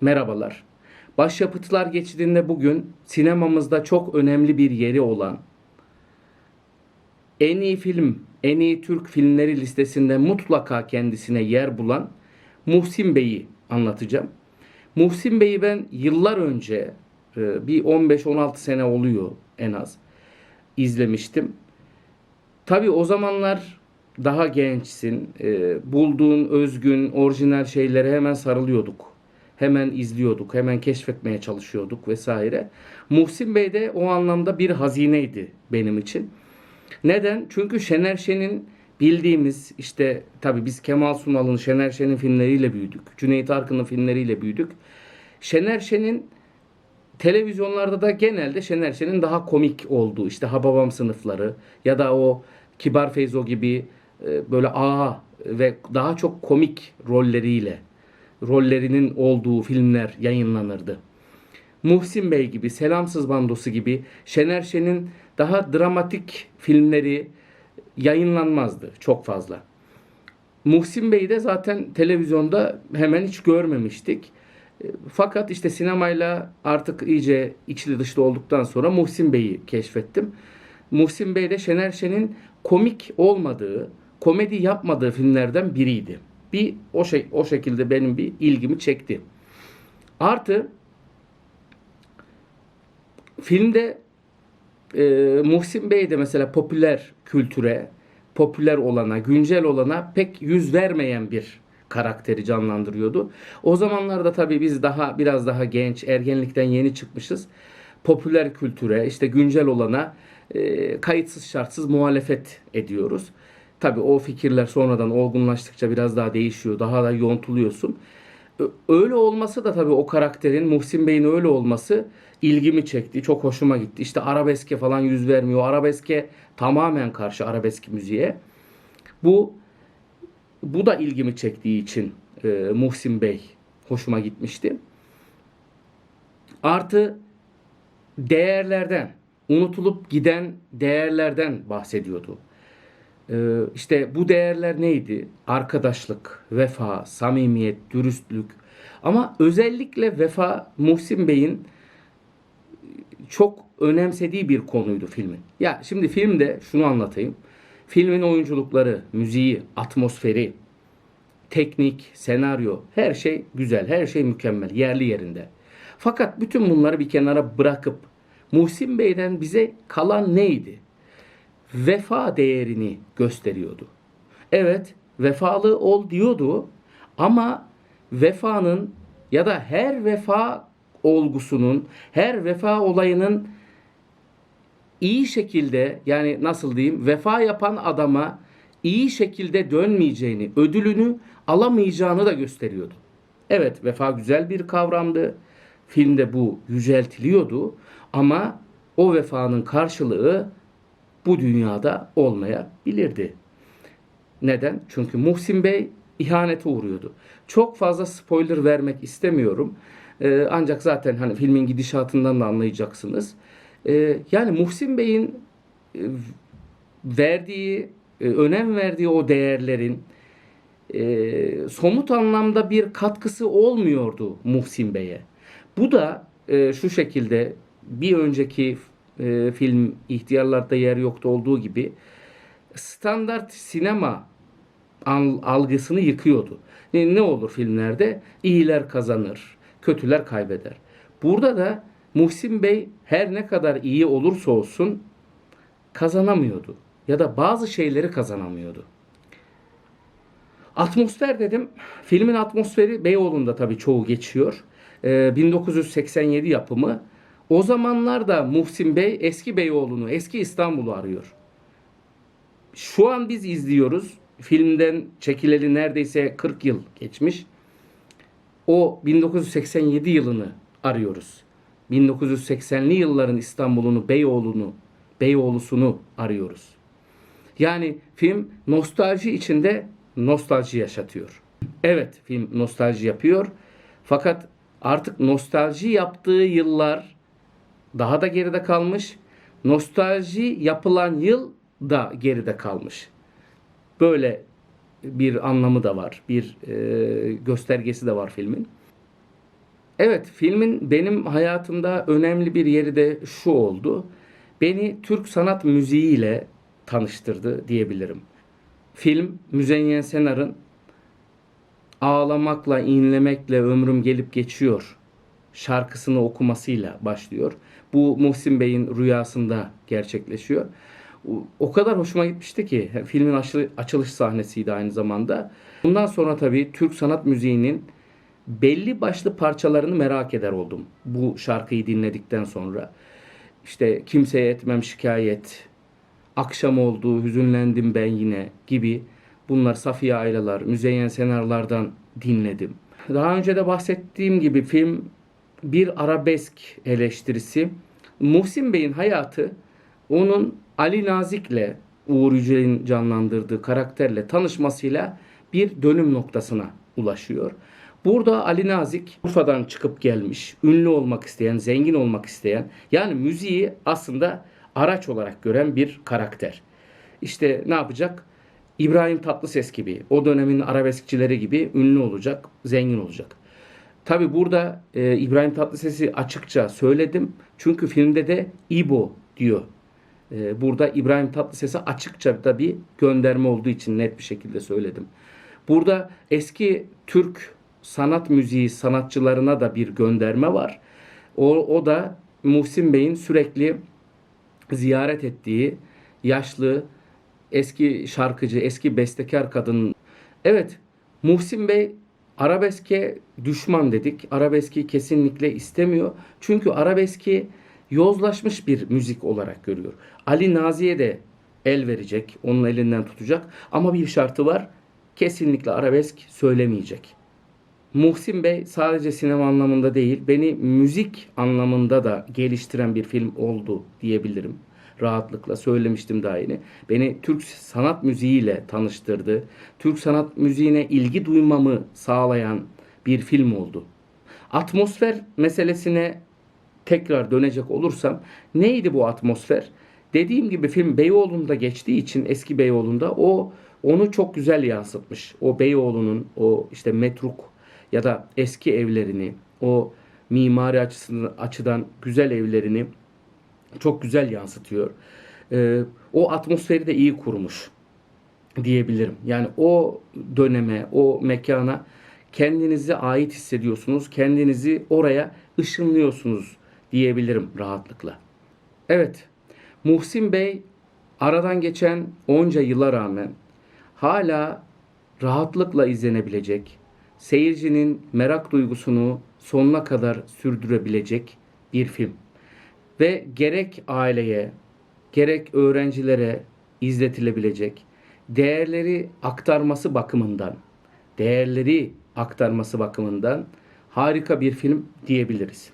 merhabalar. Başyapıtlar geçidinde bugün sinemamızda çok önemli bir yeri olan en iyi film, en iyi Türk filmleri listesinde mutlaka kendisine yer bulan Muhsin Bey'i anlatacağım. Muhsin Bey'i ben yıllar önce e, bir 15-16 sene oluyor en az izlemiştim. Tabii o zamanlar daha gençsin. E, bulduğun özgün, orijinal şeylere hemen sarılıyorduk. Hemen izliyorduk, hemen keşfetmeye çalışıyorduk vesaire. Muhsin Bey de o anlamda bir hazineydi benim için. Neden? Çünkü Şener Şen'in bildiğimiz işte tabii biz Kemal Sunal'ın Şener Şen'in filmleriyle büyüdük. Cüneyt Arkın'ın filmleriyle büyüdük. Şener Şen'in televizyonlarda da genelde Şener Şen'in daha komik olduğu işte Hababam sınıfları ya da o Kibar Feyzo gibi e, böyle ağa ve daha çok komik rolleriyle rollerinin olduğu filmler yayınlanırdı. Muhsin Bey gibi, Selamsız Bandosu gibi Şener Şen'in daha dramatik filmleri yayınlanmazdı çok fazla. Muhsin Bey'i de zaten televizyonda hemen hiç görmemiştik. E, Fakat işte sinemayla artık iyice içli dışlı olduktan sonra Muhsin Bey'i keşfettim. Muhsin Bey de Şener Şen'in komik olmadığı, komedi yapmadığı filmlerden biriydi. Bir o şey o şekilde benim bir ilgimi çekti. Artı filmde e, Muhsin Bey de mesela popüler kültüre, popüler olana, güncel olana pek yüz vermeyen bir karakteri canlandırıyordu. O zamanlarda tabii biz daha biraz daha genç, ergenlikten yeni çıkmışız. Popüler kültüre, işte güncel olana e, kayıtsız şartsız muhalefet ediyoruz. Tabii o fikirler sonradan olgunlaştıkça biraz daha değişiyor, daha da yontuluyorsun. Öyle olması da tabii o karakterin, Muhsin Bey'in öyle olması ilgimi çekti. Çok hoşuma gitti. İşte arabeske falan yüz vermiyor. Arabeske tamamen karşı arabesk müziğe. Bu bu da ilgimi çektiği için e, Muhsin Bey hoşuma gitmişti. Artı değerlerden, unutulup giden değerlerden bahsediyordu. Ee, işte bu değerler neydi? Arkadaşlık, vefa, samimiyet, dürüstlük. Ama özellikle vefa Muhsin Bey'in çok önemsediği bir konuydu filmin. Ya şimdi filmde şunu anlatayım. Filmin oyunculukları, müziği, atmosferi, teknik, senaryo her şey güzel, her şey mükemmel, yerli yerinde. Fakat bütün bunları bir kenara bırakıp Muhsin Bey'den bize kalan neydi? Vefa değerini gösteriyordu. Evet, vefalı ol diyordu ama vefanın ya da her vefa olgusunun, her vefa olayının iyi şekilde yani nasıl diyeyim vefa yapan adama iyi şekilde dönmeyeceğini, ödülünü alamayacağını da gösteriyordu. Evet vefa güzel bir kavramdı. Filmde bu yüceltiliyordu ama o vefanın karşılığı bu dünyada olmayabilirdi. Neden? Çünkü Muhsin Bey ihanete uğruyordu. Çok fazla spoiler vermek istemiyorum. Ee, ancak zaten hani filmin gidişatından da anlayacaksınız. Ee, yani Muhsin Bey'in e, verdiği, e, önem verdiği o değerlerin e, somut anlamda bir katkısı olmuyordu Muhsin Bey'e. Bu da e, şu şekilde bir önceki e, film İhtiyarlarda Yer Yoktu olduğu gibi standart sinema al- algısını yıkıyordu. Ne, ne olur filmlerde? İyiler kazanır, kötüler kaybeder. Burada da Muhsin Bey her ne kadar iyi olursa olsun kazanamıyordu. Ya da bazı şeyleri kazanamıyordu. Atmosfer dedim. Filmin atmosferi Beyoğlu'nda tabii çoğu geçiyor. Ee, 1987 yapımı. O zamanlarda Muhsin Bey eski Beyoğlu'nu, eski İstanbul'u arıyor. Şu an biz izliyoruz. Filmden çekileli neredeyse 40 yıl geçmiş. O 1987 yılını arıyoruz. 1980'li yılların İstanbul'unu, Beyoğlu'nu, Beyoğlu'sunu arıyoruz. Yani film nostalji içinde nostalji yaşatıyor. Evet film nostalji yapıyor. Fakat artık nostalji yaptığı yıllar daha da geride kalmış. Nostalji yapılan yıl da geride kalmış. Böyle bir anlamı da var. Bir e, göstergesi de var filmin. Evet, filmin benim hayatımda önemli bir yeri de şu oldu. Beni Türk sanat müziğiyle tanıştırdı diyebilirim. Film Müzeyyen Senar'ın Ağlamakla, inlemekle ömrüm gelip geçiyor şarkısını okumasıyla başlıyor. Bu Muhsin Bey'in rüyasında gerçekleşiyor. O- kadar hoşuma gitmişti ki filmin açı- açılış sahnesiydi aynı zamanda. Bundan sonra tabii Türk sanat müziğinin belli başlı parçalarını merak eder oldum. Bu şarkıyı dinledikten sonra. İşte kimseye etmem şikayet, akşam oldu hüzünlendim ben yine gibi bunlar Safiye Aylalar, Müzeyyen Senarlardan dinledim. Daha önce de bahsettiğim gibi film bir arabesk eleştirisi. Muhsin Bey'in hayatı onun Ali Nazik'le Uğur Yücel'in canlandırdığı karakterle tanışmasıyla bir dönüm noktasına ulaşıyor. Burada Ali Nazik Urfa'dan çıkıp gelmiş, ünlü olmak isteyen, zengin olmak isteyen, yani müziği aslında araç olarak gören bir karakter. İşte ne yapacak? İbrahim Tatlıses gibi, o dönemin arabeskçileri gibi ünlü olacak, zengin olacak. Tabi burada e, İbrahim Tatlıses'i açıkça söyledim. Çünkü filmde de İbo diyor. E, burada İbrahim Tatlıses'e açıkça da bir gönderme olduğu için net bir şekilde söyledim. Burada eski Türk sanat müziği sanatçılarına da bir gönderme var. O, o da Muhsin Bey'in sürekli ziyaret ettiği yaşlı eski şarkıcı, eski bestekar kadın. Evet, Muhsin Bey arabeske düşman dedik. Arabeski kesinlikle istemiyor. Çünkü arabeski yozlaşmış bir müzik olarak görüyor. Ali Nazi'ye de el verecek, onun elinden tutacak. Ama bir şartı var. Kesinlikle arabesk söylemeyecek. Muhsin Bey sadece sinema anlamında değil, beni müzik anlamında da geliştiren bir film oldu diyebilirim. Rahatlıkla söylemiştim daha yeni. Beni Türk sanat müziğiyle tanıştırdı. Türk sanat müziğine ilgi duymamı sağlayan bir film oldu. Atmosfer meselesine tekrar dönecek olursam neydi bu atmosfer? Dediğim gibi film Beyoğlu'nda geçtiği için eski Beyoğlu'nda o onu çok güzel yansıtmış. O Beyoğlu'nun o işte metruk ya da eski evlerini, o mimari açısından açıdan güzel evlerini çok güzel yansıtıyor. Ee, o atmosferi de iyi kurmuş diyebilirim. Yani o döneme, o mekana kendinizi ait hissediyorsunuz. Kendinizi oraya ışınlıyorsunuz diyebilirim rahatlıkla. Evet, Muhsin Bey aradan geçen onca yıla rağmen hala rahatlıkla izlenebilecek, seyircinin merak duygusunu sonuna kadar sürdürebilecek bir film. Ve gerek aileye, gerek öğrencilere izletilebilecek, değerleri aktarması bakımından, değerleri aktarması bakımından harika bir film diyebiliriz.